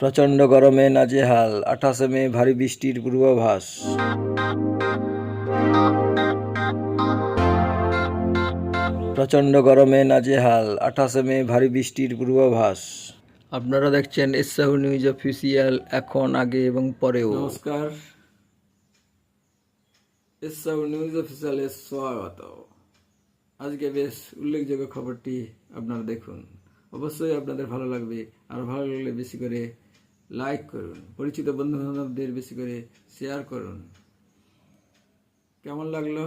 প্রচণ্ড গরমে নাজেহাল, আঠাশে মে ভারী বৃষ্টির পূর্বাভাস। প্রচণ্ড গরমে নাজেহাল, আঠাশে মে ভারী বৃষ্টির পূর্বাভাস। আপনারা দেখছেন এসাহু নিউজ অফিসিয়াল এখন, আগে এবং পরেও। নমস্কার। এসাহু নিউজ অফিসিয়ালে স্বাগত। আজকে বেশ উল্লেখযোগ্য খবরটি আপনারা দেখুন। অবশ্যই আপনাদের ভালো লাগবে, আর ভালো লাগলে বেশি করে লাইক করুন, পরিচিত বন্ধু বান্ধবদের বেশি করে শেয়ার করুন। কেমন লাগল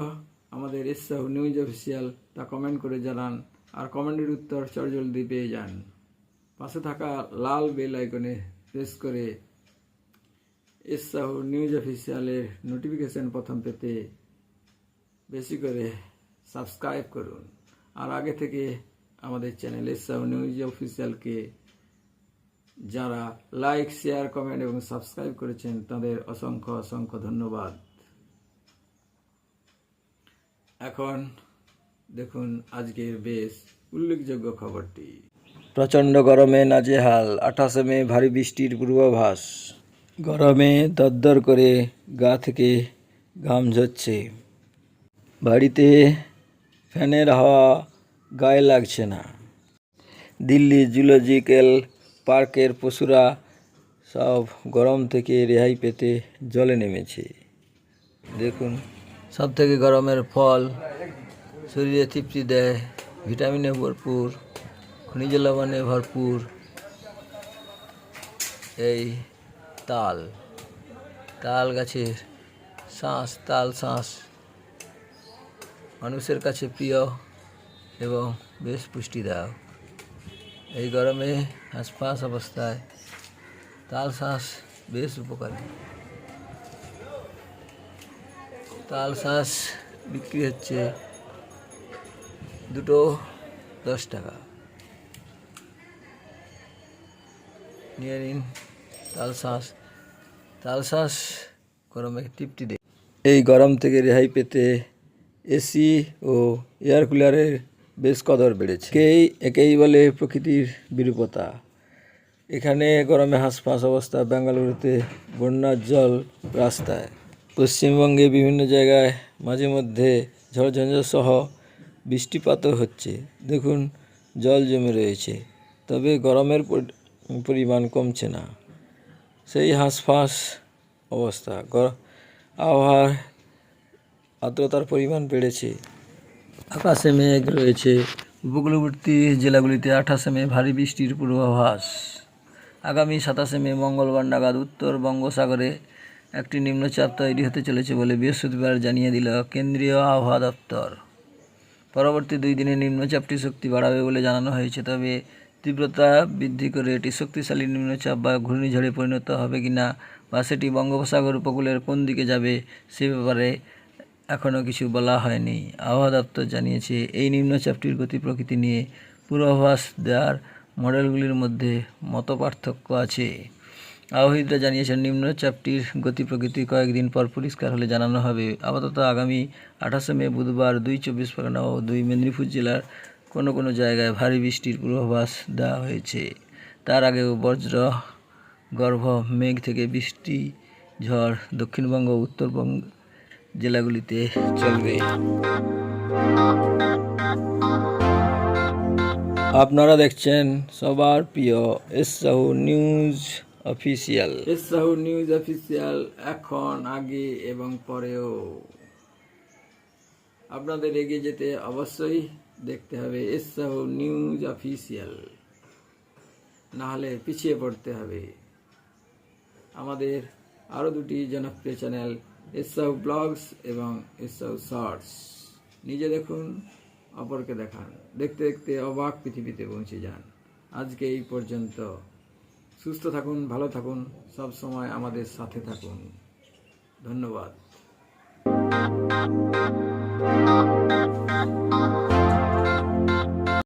আমাদের এসাহু নিউজ অফিসিয়াল তা কমেন্ট করে জানান, আর কমেন্টের উত্তর চটজলদি পেয়ে যান। পাশে থাকা লাল বেল আইকনে প্রেস করে এসাহু নিউজ অফিসিয়ালের নোটিফিকেশন প্রথম পেতে বেশি করে সাবস্ক্রাইব করুন। আর আগে থেকে আমাদের চ্যানেল এসাহু নিউজ অফিসিয়ালকে যারা লাইক শেয়ার কমেন্ট এবং সাবস্ক্রাইব করেছেন, তাদের অসংখ্য অসংখ্য ধন্যবাদ। এখন দেখুন আজকের বেশ উল্লেখযোগ্য খবরটি। প্রচণ্ড গরমে নাজেহাল, আঠাশে মে ভারী বৃষ্টির পূর্বাভাস। গরমে দরদর করে গা থেকে ঘাম ঝরছে। বাড়িতে ফ্যানের হাওয়া গায়ে লাগছে না। দিল্লি জুলজিক্যাল পার্কের পশুরা সব গরম থেকে রেহাই পেতে জলে নেমেছে। দেখুন, সব থেকে গরমের ফল শরীরে তৃপ্তি দেয়, ভিটামিনে ভরপুর, খনিজ লবণে ভরপুর। এই তাল তাল গাছের শ্বাস তাল শ্বাস মানুষের কাছে প্রিয় এবং বেশ পুষ্টিদায়ক। এই গরমে হাঁসফাঁস অবস্থায়। তাল শ্বাস বেশ উপকারী। তাল শ্বাস বিক্রি হচ্ছে দুটো দশ টাকা। নিয়ে নিন তাল শ্বাস তাল শ্বাস গরমে তৃপ্তি দেয়। এই গরম থেকে রেহাই পেতে এসি ও এয়ার কুলারের বেশ কদর বেড়েছে। একেই একেই বলে প্রকৃতির বিরূপতা। এখানে গরমে হাঁসফাঁস অবস্থা বেঙ্গালুরুতে, বন্যার জল রাস্তায়। পশ্চিমবঙ্গে বিভিন্ন জায়গায় মাঝে মধ্যে ঝড়ঝঞ্ঝা সহ বৃষ্টিপাতও হচ্ছে। দেখুন, জল জমে রয়েছে। তবে গরমের পরিমাণ কমছে না। সেই হাঁসফাঁস অবস্থা। আবহাওয়ার আর্দ্রতার পরিমাণ বেড়েছে। আকাশে মেঘ রয়েছে। উপকূলবর্তী জেলাগুলিতে আঠাশে মে ভারী বৃষ্টির পূর্বাভাস। আগামী সাতাশে মে মঙ্গলবার নাগাদ উত্তর বঙ্গোসাগরে একটি নিম্নচাপ তৈরি হতে চলেছে বলে বৃহস্পতিবার জানিয়ে দিল কেন্দ্রীয় আবহাওয়া দপ্তর। পরবর্তী দুই দিনে নিম্নচাপটি শক্তি বাড়াবে বলে জানানো হয়েছে, তবে তীব্রতা বৃদ্ধি করে এটি শক্তিশালী নিম্নচাপ বা ঘূর্ণিঝড়ে পরিণত হবে কিনা বা সেটি বঙ্গোপসাগর উপকূলের কোন দিকে যাবে সে ব্যাপারে এখনও কিছু বলা হয়নি। আবহাওয়া দপ্তর জানিয়েছে, এই নিম্নচাপটির গতি প্রকৃতি নিয়ে পূর্বাভাস দেওয়ার মডেলগুলির মধ্যে মত পার্থক্য আছে। আবহাওয়িদরা জানিয়েছেন নিম্নচাপটির গতি প্রকৃতি কয়েকদিন পর পরিষ্কার হলে জানানো হবে। আপাতত আগামী আঠাশে মে বুধবার দুই চব্বিশ পরগনা ও দুই মেদিনীপুর জেলার কোনো কোনো জায়গায় ভারী বৃষ্টির পূর্বাভাস দেওয়া হয়েছে। তার আগেও বজ্র, গর্ভ, মেঘ থেকে বৃষ্টি, ঝড় দক্ষিণবঙ্গ, উত্তরবঙ্গ জেলাগুলিতে চলবে। আপনারা দেখছেন সবার প্রিয় Esahu news official. Esahu news official এখন, আগে এবং পরেও। আপনাদের এগিয়ে যেতে অবশ্যই দেখতে হবে এসাহু নিউজ অফিসিয়াল। না হলে পিছিয়ে পড়তে হবে। আমাদের আরও দুটি জনপ্রিয় চ্যানেল এসাউ ব্লগস এবং এসব শর্টস নিজে দেখুন, অপরকে দেখান। দেখতে দেখতে অবাক পৃথিবীতে পৌঁছে যান। আজকে এই পর্যন্ত। সুস্থ থাকুন, ভালো থাকুন, সব সময় আমাদের সাথে থাকুন। ধন্যবাদ।